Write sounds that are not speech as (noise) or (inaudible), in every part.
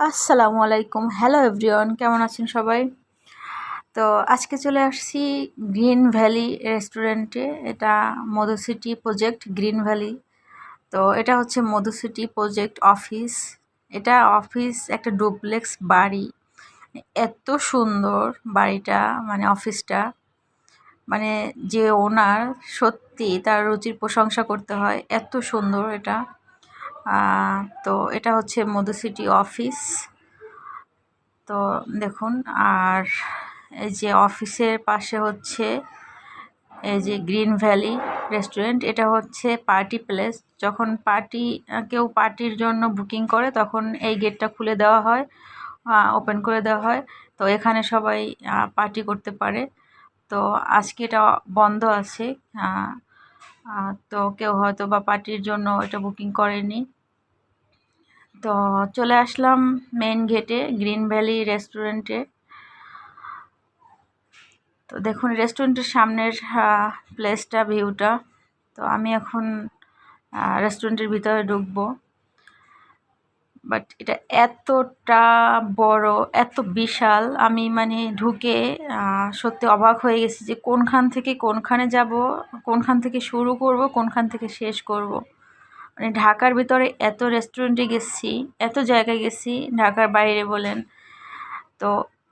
আসসালামু আলাইকুম। Hello everyone কেমন আছেন সবাই? তো আজকে চলে আসছি গ্রিন ভ্যালি রেস্টুরেন্টে এটা Madhu city project green valley তো এটা হচ্ছে মধু সিটি প্রজেক্ট অফিস এটা অফিস একটা ডুপ্লেক্স বাড়ি। এত সুন্দর বাড়িটা মানে অফিসটা মানে যে ওনার সত্যি তার রুচির প্রশংসা করতে হয়। এত সুন্দর এটা। তো এটা হচ্ছে মধু সিটি অফিস। তো দেখুন, আর এই যে অফিসের পাশে হচ্ছে এই যে গ্রিন ভ্যালি রেস্টুরেন্ট, এটা হচ্ছে পার্টি প্লেস। যখন পার্টি, কেউ পার্টির জন্য বুকিং করে, তখন এই গেটটা খুলে দেওয়া হয় ওপেন করে দেওয়া হয়। তো এখানে সবাই পার্টি করতে পারে। তো আজকে এটা বন্ধ আছে তো কেউ হয়তো বা পার্টির জন্য এটা বুকিং করেনি। তো চলে আসলাম মেন গেটে গ্রিন ভ্যালি রেস্টুরেন্টে তো দেখুন রেস্টুরেন্টের সামনের প্লেসটা ভিউটা তো আমি এখন রেস্টুরেন্টের ভিতরে ঢুকবো। বাট এটা এতটা বড়, এত বিশাল, আমি মানে ঢুকে সত্যি অবাক হয়ে গেছি যে কোনখান থেকে কোনখানে যাব, কোনখান থেকে শুরু করব, কোনখান থেকে শেষ করব। মানে ঢাকার ভিতরে এত রেস্টুরেন্টে গেছি, এত জায়গায় গেছি, ঢাকার বাইরে বলেন। তো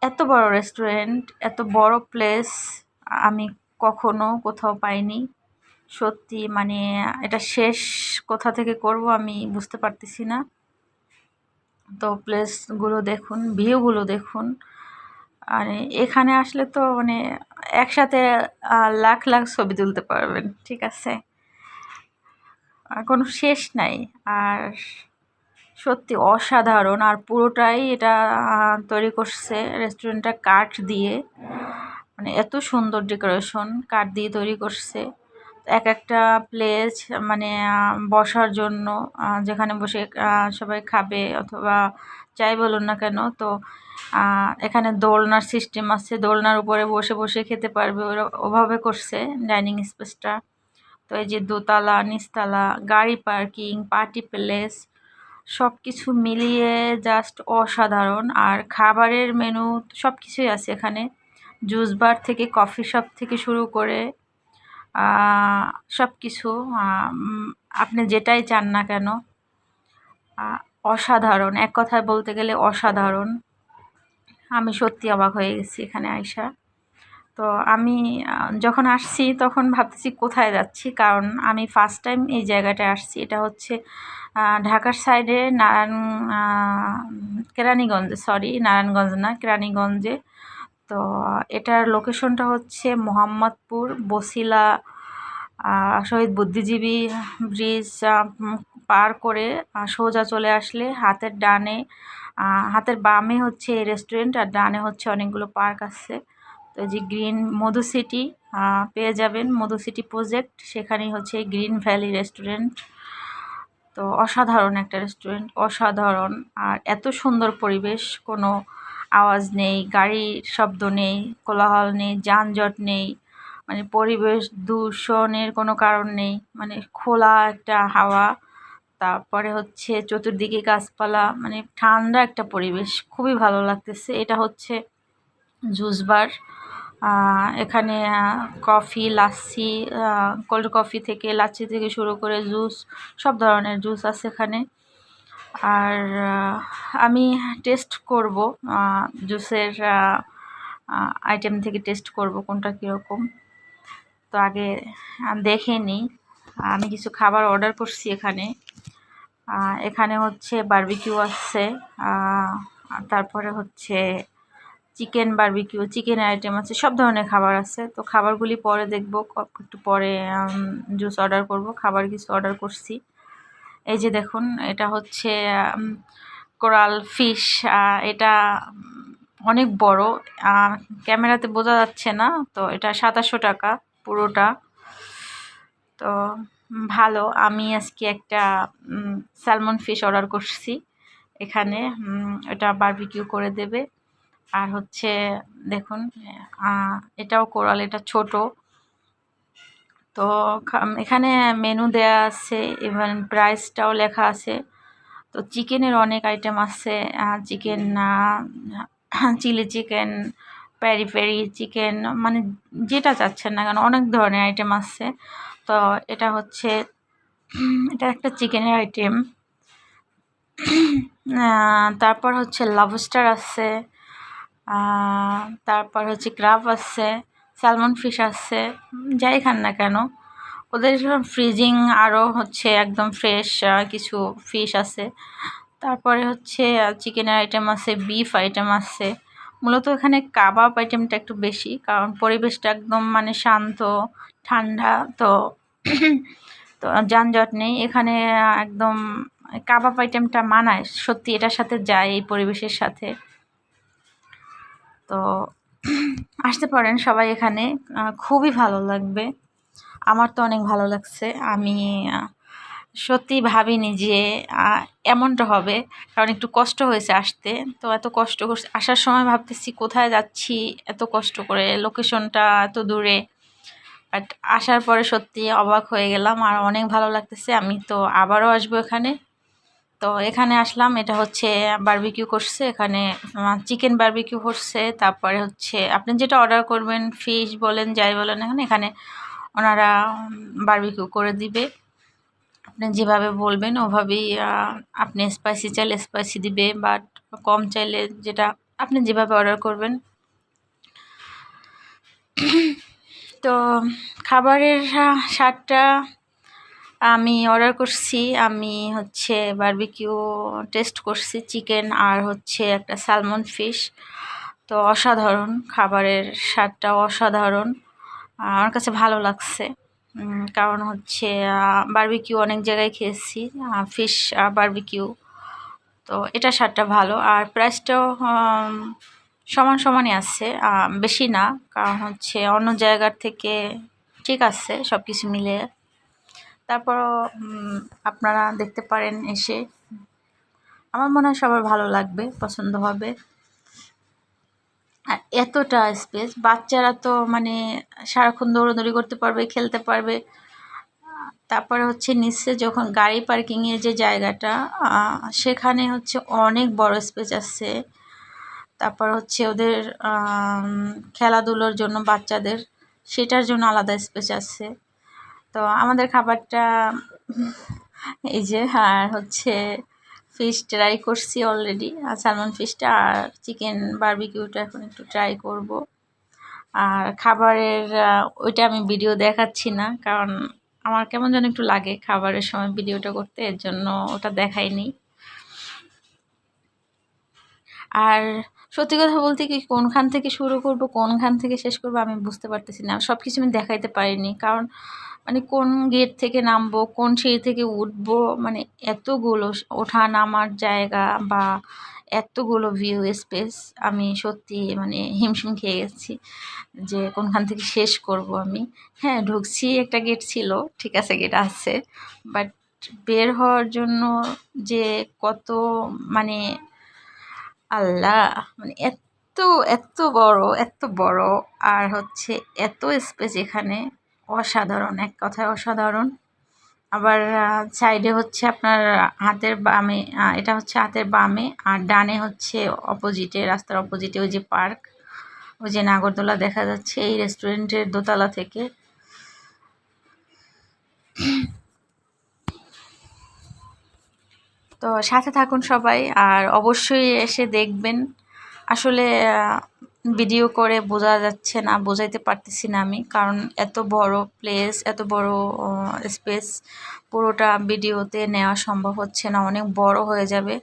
এত বড় রেস্টুরেন্ট এত বড় প্লেস আমি কখনো কোথাও পাইনি। সত্যি মানে এটা শেষ কোথা থেকে করব আমি বুঝতে পারতেছি না। তো প্লেসগুলো দেখুন ভিউগুলো দেখুন। আর এখানে আসলে তো মানে একসাথে লাখ লাখ ছবি তুলতে পারবেন, ঠিক আছে? কোনো শেষ নাই। আর সত্যি অসাধারণ। আর পুরোটাই এটা তৈরি করছে রেস্টুরেন্টটা কাঠ দিয়ে। মানে এত সুন্দর ডেকোরেশন কাঠ দিয়ে তৈরি করছে। এক একটা প্লেস মানে বসার জন্য যেখানে বসে সবাই খাবে অথবা যাই বলুন না কেন, তো এখানে দোলনার সিস্টেম আছে। দোলনার উপরে বসে বসে খেতে পারবে। ওভাবে করছে ডাইনিং স্পেসটা তো এই যে দোতলা, নিচতলা, গাড়ি পার্কিং, পার্টি প্লেস সব কিছু মিলিয়ে জাস্ট অসাধারণ। আর খাবারের মেনু সব কিছুই আছে এখানে। জুস বার থেকে কফি শপ থেকে শুরু করে সব কিছু আপনি যেটাই চান না কেন অসাধারণ। এক কথায় বলতে গেলে অসাধারণ। আমি সত্যি অবাক হয়ে গেছি এখানে আইসা। তো আমি যখন আসছি তখন ভাবতেছি কোথায় যাচ্ছি? কারণ আমি ফার্স্ট টাইম এই জায়গাটায় আসছি। এটা হচ্ছে ঢাকার সাইডে নারায়ণ কেরানীগঞ্জে সরি নারায়ণগঞ্জ না, কেরানীগঞ্জে। তো এটার লোকেশনটা হচ্ছে মোহাম্মদপুর, বসিলা শহীদ বুদ্ধিজীবী ব্রিজ পার করে সোজা চলে আসলে হাতের ডানে হাতের বামে হচ্ছে রেস্টুরেন্ট আর ডানে হচ্ছে অনেকগুলো পার্ক আছে। তো যে গ্রিন মধু সিটি পেয়ে যাবেন মধু সিটি প্রজেক্ট। সেখানেই হচ্ছে গ্রিন ভ্যালি রেস্টুরেন্ট। তো অসাধারণ একটা রেস্টুরেন্ট, অসাধারণ। আর এত সুন্দর পরিবেশ, কোনো আওয়াজ নেই, গাড়ির শব্দ নেই, কোলাহল নেই, যানজট নেই মানে পরিবেশ দূষণের কোনো কারণ নেই মানে খোলা একটা হাওয়া। তারপরে হচ্ছে চতুর্দিকে গাছপালা মানে ঠান্ডা একটা পরিবেশ, খুবই ভালো লাগতেছে। এটা হচ্ছে জুস বার। এখানে কফি, লাচ্ছি কোল্ড কফি থেকে লাচ্ছি থেকে শুরু করে জুস, সব ধরনের জুস আছে এখানে। আর আমি টেস্ট করব জুসের আইটেম থেকে টেস্ট করব কোনটা কীরকম। তো আগে দেখে নিই। আমি কিছু খাবার অর্ডার করছি এখানে। এখানে হচ্ছে বার্বিকিউ আসছে তারপরে হচ্ছে চিকেন বারবিকিউ, চিকেন আইটেম আছে, সব ধরনের খাবার আছে। তো খাবারগুলি পরে দেখব একটু পরে জুস অর্ডার করব, খাবার কিছু অর্ডার করছি। এই যে দেখুন, এটা হচ্ছে কোরাল ফিশ এটা অনেক বড় ক্যামেরাতে বোঝা যাচ্ছে না, তো এটা সাতাশো টাকা পুরোটা। তো ভালো, আমি আজকে একটা স্যালমন ফিশ অর্ডার করছি। এখানে এটা বারবিকিউ করে দেবে। আর হচ্ছে দেখুন এটাও কোরাল, এটা ছোট। তো এখানে মেনু দেয়া আছে ইভেন প্রাইসটাও লেখা আছে। তো চিকেনের অনেক আইটেম আছে chicken chilli chicken peri peri chicken মানে যেটা চাচ্ছেন না কেন, অনেক ধরনের আইটেম আছে। তো এটা হচ্ছে, এটা একটা চিকেনের আইটেম তারপর হচ্ছে লাভস্টার আছে। তারপর হচ্ছে ক্রাব আসছে স্যালমন ফিশ আসছে, যাই খান না কেন। ওদের ফ্রিজিং আরও হচ্ছে একদম ফ্রেশ কিছু ফিশ আছে। তারপরে হচ্ছে চিকেনের আইটেম আছে বিফ আইটেম আছে। মূলত এখানে কাবাব আইটেমটা একটু বেশি, কারণ পরিবেশটা একদম মানে শান্ত, ঠান্ডা, তো (clears throat) তো যানজট নেই। এখানে একদম কাবাব আইটেমটা মানায়, সত্যি এটার সাথে যায় এই পরিবেশের সাথে। তো আসতে পারেন সবাই এখানে। খুবই ভালো লাগবে। আমার তো অনেক ভালো লাগছে। আমি সত্যি ভাবিনি যে এমনটা হবে। কারণ একটু কষ্ট হয়েছে আসতে। তো এত কষ্ট আসার সময় ভাবতেছি কোথায় যাচ্ছি? এত কষ্ট করে, লোকেশনটা এত দূরে। বাট আসার পরে সত্যি অবাক হয়ে গেলাম। আর অনেক ভালো লাগতেছে। আমি তো আবারও আসব এখানে। তো এখানে আসলাম, এটা হচ্ছে বার্বিকিউ করছে, এখানে চিকেন বার্বিকিউ করছে, তারপরে হচ্ছে আপনি যেটা অর্ডার করবেন ফিশ বলেন, যাই বলেন এখানে এখানে ওনারা বারবিকিউ করে দিবে। আপনি যেভাবে বলবেন, ওভাবেই আপনি স্পাইসি চাইলে স্পাইসি দিবে বাট কম চাইলে যেটা আপনি যেভাবে অর্ডার করবেন। তো খাবারের স্বাদটা আমি অর্ডার করছি, আমি হচ্ছে বারবিকিউ টেস্ট করছি চিকেন আর হচ্ছে একটা স্যালমন ফিশ তো অসাধারণ খাবারের স্বাদটা অসাধারণ। আমার কাছে ভালো লাগছে। কারণ হচ্ছে বারবিকিউ অনেক জায়গায় খেয়েছি ফিশ বারবিকিউ তো এটা স্বাদটা ভালো। আর প্রাইসটাও সমান সমানই আছে। বেশি না। কারণ হচ্ছে অন্য জায়গার থেকে ঠিক আছে সব কিছু মিলে। তারপরও আপনারা দেখতে পারেন এসে। আমার মনে হয় সবার ভালো লাগবে, পছন্দ হবে। আর এতটা স্পেস বাচ্চারা তো মানে সারাক্ষণ দৌড়াদৌড়ি করতে পারবে, খেলতে পারবে। তারপরে হচ্ছে নিচে যখন গাড়ি পার্কিংয়ের যে জায়গাটা সেখানে হচ্ছে অনেক বড় স্পেস আছে। তারপর হচ্ছে ওদের খেলাধুলোর জন্য বাচ্চাদের, সেটার জন্য আলাদা স্পেস আছে। তো আমাদের খাবারটা, এই যে, আর হচ্ছে ফিশ ট্রাই করছি অলরেডি আর সালমন ফিশটা আর চিকেন বারবিকিউটা এখন একটু ট্রাই করব। আর খাবারের ওইটা আমি ভিডিও দেখাচ্ছি না, কারণ আমার কেমন যেন একটু লাগে খাবারের সময় ভিডিওটা করতে, এর জন্য ওটা দেখাইনি। আর সত্যি কথা বলতে কি, কোনখান থেকে শুরু করব, কোনখান থেকে শেষ করব আমি বুঝতে পারতেছি না। সব কিছু আমি দেখাইতে পারিনি। কারণ মানে কোন গেট থেকে নামবো, কোন সিঁড়ি থেকে উঠবো মানে এতগুলো ওঠা নামার জায়গা বা এতগুলো ভিউ স্পেস আমি সত্যি মানে হিমশিম খেয়ে গেছি যে কোনখান থেকে শেষ করব আমি। হ্যাঁ ঢুকছি, একটা গেট ছিল, ঠিক আছে গেট আছে বাট বের হওয়ার জন্য যে কত মানে আল্লাহ মানে এত এত বড় এত বড়, আর হচ্ছে এত স্পেস এখানে অসাধারণ, এক কথায় অসাধারণ। আবার সাইডে হচ্ছে আপনার হাতের বামে এটা হচ্ছে হাতের বামে, আর ডানে হচ্ছে অপোজিটে রাস্তার অপোজিটে ওই যে পার্ক ওই যে নাগরদোলা দেখা যাচ্ছে এই রেস্টুরেন্টের দোতলা থেকে। তো সাথে থাকুন সবাই, আর অবশ্যই এসে দেখবেন। আসলে ভিডিও করে বোঝা যাচ্ছে না, বোঝাইতে পারতেছি না আমি, কারণ এত বড় প্লেস এত বড় স্পেস পুরোটা ভিডিওতে নেওয়া সম্ভব হচ্ছে না, অনেক বড় হয়ে যাবে।